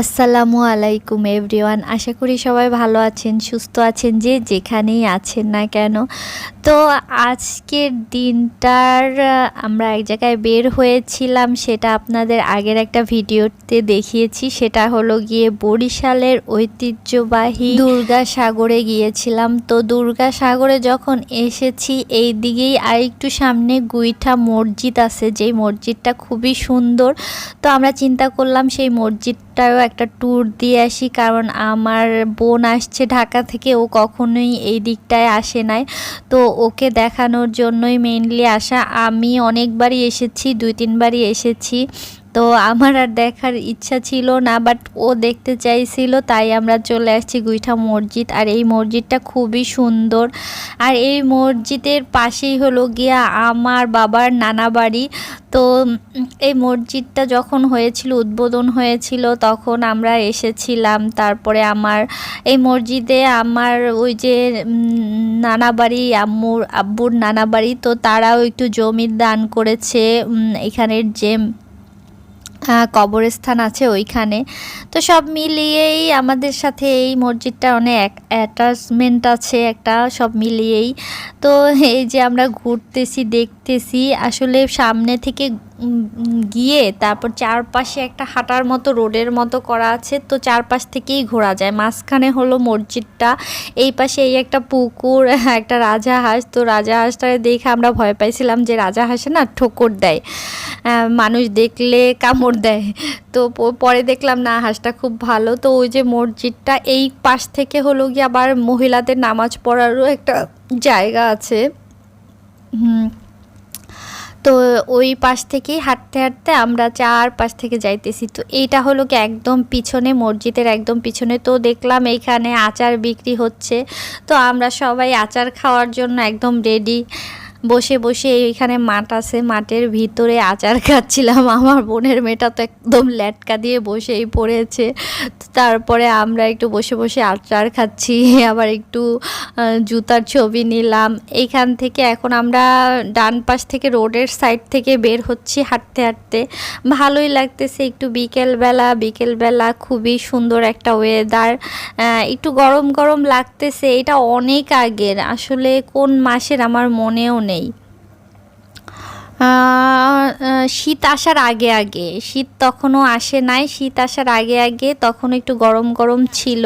আসসালামু আলাইকুম এভরিওয়ান আশা করি সবাই ভালো আছেন, সুস্থ আছেন, যে যেখানেই আছেন না কেন। তো আজকের দিনটার আমরা এক জায়গায় বের হয়েছিলাম, সেটা আপনাদের আগের একটা ভিডিওতে দেখিয়েছি। সেটা হলো গিয়ে বরিশালের ঐতিহ্যবাহী দুর্গা সাগরে গিয়েছিলাম। তো দুর্গা সাগরে যখন এসেছি, এই দিকেই আর একটু সামনে গুইঠা মসজিদ আছে। যেই মসজিদটা খুবই সুন্দর। তো আমরা চিন্তা করলাম, সেই মসজিদটাও একটা ট্যুর দিয়ে আসি, কারণ আমার বোন আসছে ঢাকা থেকে, ও কখনোই এই দিকটায় আসে নাই। তো ওকে দেখানোর জন্যই মেইনলি আসা। আমি অনেকবারই এসেছি, দুই তিনবারই এসেছি। তো আমার আর দেখার ইচ্ছা ছিল না বাট ও দেখতে চাইছিল, তাই আমরা চলে আসছি গুইঠা মসজিদ। আর এই মসজিদটা খুবই সুন্দর। আর এই মসজিদের পাশেই হলো গিয়া আমার বাবার নানা বাড়ি। তো এই মসজিদটা যখন হয়েছিল, উদ্বোধন হয়েছিল, তখন আমরা এসেছিলাম। তারপরে আমার, এই মসজিদে আমার ওই যে নানা বাড়ি, আম্মুর, আব্বুর নানা বাড়ি, তো তারাও একটু জমি দান করেছে এখানের যে কবরস্থান আছে ওইখানে। তো সব মিলিয়েই আমাদের সাথে এই মসজিদটা অনেক অ্যাটাচমেন্ট আছে একটা, সব মিলিয়েই। তো এই যে আমরা ঘুরতেছি, দেখতেছি, আসলে সামনে থেকে গিয়ে তারপর চারপাশে একটা হাঁটার মতো, রোডের মতো করা আছে। তো চারপাশ থেকেই ঘোরা যায়। মাঝখানে হলো মসজিদটা, এই পাশে এই একটা পুকুর, একটা রাজা হাঁস। তো রাজা হাঁসটা দেখে আমরা ভয় পাইছিলাম যে রাজা হাঁসে না ঠোকর দেয়। মানুষ দেখলে কামড় দেয়। তো পরে দেখলাম না, হাঁসটা খুব ভালো। তো ওই যে মসজিদটা, এই পাশ থেকে হলো গিয়ে আবার মহিলাদের নামাজ পড়ারও একটা জায়গা আছে। হুম। তো ওই পাশ থেকেই হাঁটতে হাঁটতে আমরা চার পাশ থেকে যাইতেছি। তো এইটা হলো কি একদম পিছনে মসজিদের একদম পিছনে। তো দেখলাম এইখানে আচার বিক্রি হচ্ছে। তো আমরা সবাই আচার খাওয়ার জন্য একদম রেডি বসে বসে এইখানে মাঠ আছে, মাঠের ভিতরে আচার খাচ্ছিলাম। আমার বোনের মেয়েটা তো একদম ল্যাটকা দিয়ে বসেই পড়েছে। তারপরে আমরা একটু বসে বসে আচার খাচ্ছি, আবার একটু জুতার ছবি নিলাম। এইখান থেকে এখন আমরা ডান পাশ থেকে রোডের সাইড থেকে বের হচ্ছি হাঁটতে হাঁটতে। ভালোই লাগতেছে একটু বিকেলবেলা। বিকেলবেলা খুবই সুন্দর একটা ওয়েদার একটু গরম গরম লাগতেছে। এটা অনেক আগের। আসলে কোন মাসের আমার মনেও নেই। আহ, শীত আসার আগে আগে শীত তখনও আসে নাই শীত আসার আগে আগে তখন একটু গরম গরম ছিল।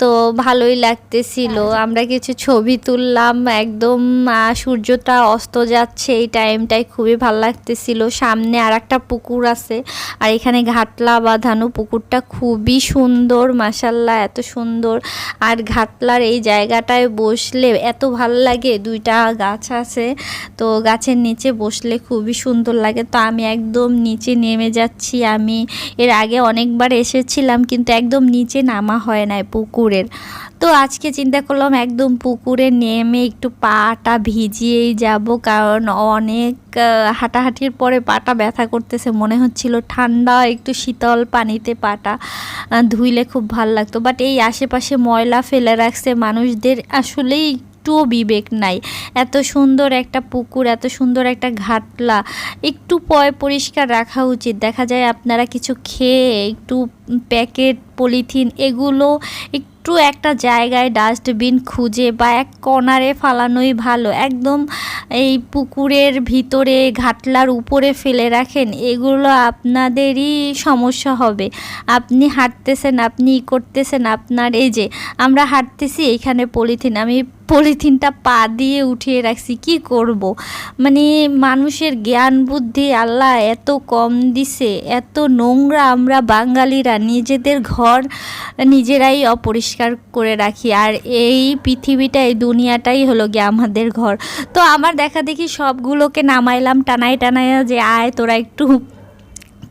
তো ভালোই লাগতেছিল। আমরা কিছু ছবি তুললাম একদম সূর্যটা অস্ত যাচ্ছে এই টাইমটাই খুবই ভালো লাগতেছিল। সামনে আর একটা পুকুর আছে আর এখানে ঘাটলা বাঁধানো পুকুরটা খুবই সুন্দর মাসাল্লাহ এত সুন্দর। আর ঘাটলার এই জায়গাটায় বসলে এত ভালো লাগে দুইটা গাছ আছে তো গাছের নিচে বসলে খুবই সুন্দর লাগে। তো আমি একদম নিচে নেমে যাচ্ছি। আমি এর আগে অনেকবার এসেছিলাম কিন্তু একদম নিচে নামা হয় না পুকুরের। তো আজকে চিন্তা করলাম, একদম পুকুরে নেমে একটু পাটা ভিজিয়েই যাব, কারণ অনেক হাঁটাহাঁটির পরে পাটা ব্যথা করতেছে। মনে হচ্ছিল ঠান্ডা, একটু শীতল পানিতে পাটা ধুইলে খুব ভালো লাগতো। বাট এই আশেপাশে ময়লা ফেলে রাখছে, মানুষদের আসলেই একটুও বিবেক নাই। এত সুন্দর একটা পুকুর, এত সুন্দর একটা ঘাটলা, একটু পয় পরিষ্কার রাখা উচিত। দেখা যায় আপনারা কিছু খেয়ে, একটু প্যাকেট, পলিথিন, এগুলো একটু একটা জায়গায় ডাস্টবিন খুঁজে বা এক কনারে ফালানোই ভালো। একদম এই পুকুরের ভিতরে ঘাটলার উপরে ফেলে রাখেন, এগুলো আপনাদেরই সমস্যা হবে। আপনি হাঁটতেছেন, আপনি করতেছেন, আপনার এই যে আমরা হাঁটতেছি এইখানে পলিথিন। আমি পলিথিনটা পা দিয়ে উঠিয়ে রাখছি, কি করব। মানে মানুষের জ্ঞান বুদ্ধি আল্লাহ এত কম দিছে, এত নোংরা আমরা বাঙালিরা নিজেদের ঘর নিজেরাই অপরিষ্কার করে রাখি আর এই পৃথিবীটা, এই দুনিয়াটাই হলো গিয়ে আমাদের ঘর তো আমার দেখা দেখি সবগুলোকে নামাইলাম টানাই টানাইয়া যে আয়, তোরা একটু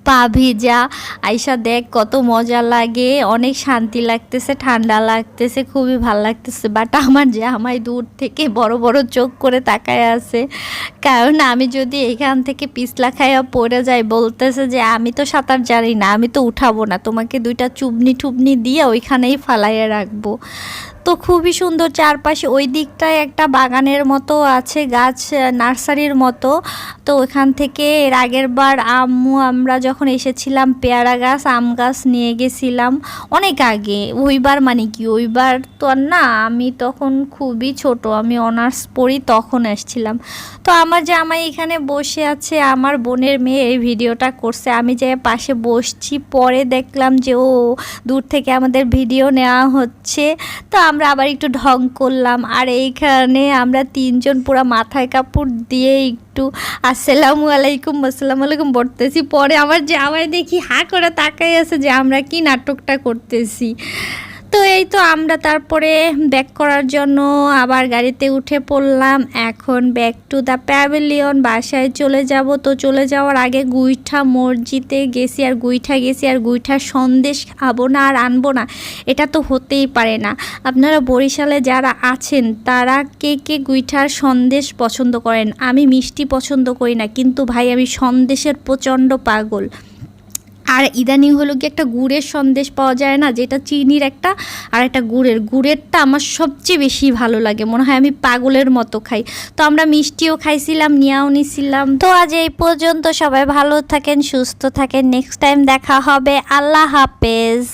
পা ভিজা আইসা দেখ, কত মজা লাগে। অনেক শান্তি লাগতেছে, ঠান্ডা লাগতেছে, খুবই ভালো লাগতেছে। বাট আমার যে আমায় দূর থেকে বড় বড় চোখ করে তাকায় আছে। কারণ আমি যদি এখান থেকে পিছলা খাইয়া পড়ে যাই, বলতেছে যে, আমি তো সাঁতার জানি না, আমি তো উঠাবো না। তোমাকে দুইটা চুবনি টুবনি দিয়ে ওইখানেই ফালাইয়া রাখব। তো খুবই সুন্দর চারপাশে ওই দিকটায় একটা বাগানের মতো আছে, গাছ নার্সারির মতো। তো ওখান থেকে এর আগের বার আম্মু, আমরা যখন এসেছিলাম পেয়ারা গাছ, আম গাছ নিয়ে গেছিলাম অনেক আগে। ওইবার মানে কি? ওইবার তো আর না, আমি তখন খুবই ছোট, আমি অনার্স পড়ি তখন এসেছিলাম। তো আমার জামাই এখানে বসে আছে, আমার বোনের মেয়ে এই ভিডিওটা করছে। আমি যে পাশে বসছি, পরে দেখলাম যে ও দূর থেকে আমাদের ভিডিও নেওয়া হচ্ছে। তো আমরা আবার একটু ঢং করলাম। আর এইখানে আমরা তিনজন পুরো মাথায় কাপড় দিয়ে একটু আসসালামু আলাইকুম আসসালামু আলাইকুম পড়তেছি পরে আমার জামাই দেখি হা করে তাকাই আছে যে আমরা কি নাটকটা করতেছি। তো এই তো আমরা তারপরে ব্যাক করার জন্য আবার গাড়িতে উঠে পড়লাম। এখন ব্যাক টু দ্য প্যাভিলিয়ন বাসায় চলে যাব। তো চলে যাওয়ার আগে গুইঠা মসজিদে গেছি আর গুইঠা গেছি আর গুইঠার সন্দেশ খাব না আর আনব না। এটা তো হতেই পারে না। আপনারা বরিশালে যারা আছেন, তারা কে কে গুইঠার সন্দেশ পছন্দ করেন? আমি মিষ্টি পছন্দ করি না, কিন্তু ভাই আমি সন্দেশের প্রচণ্ড পাগল। আর ইদানিং হলো কি একটা গুড়ের সন্দেশ পাওয়া যায় না, যেটা চিনির একটা আর একটা গুড়ের। গুড়েরটা আমার সবচেয়ে বেশি ভালো লাগে, মনে হয় আমি পাগলের মতো খাই। তো আমরা মিষ্টিও খাইছিলাম, নিয়েও নিছিলাম। তো আজ এই পর্যন্ত সবাই ভালো থাকেন, সুস্থ থাকেন নেক্সট টাইম দেখা হবে। আল্লাহ হাফেজ।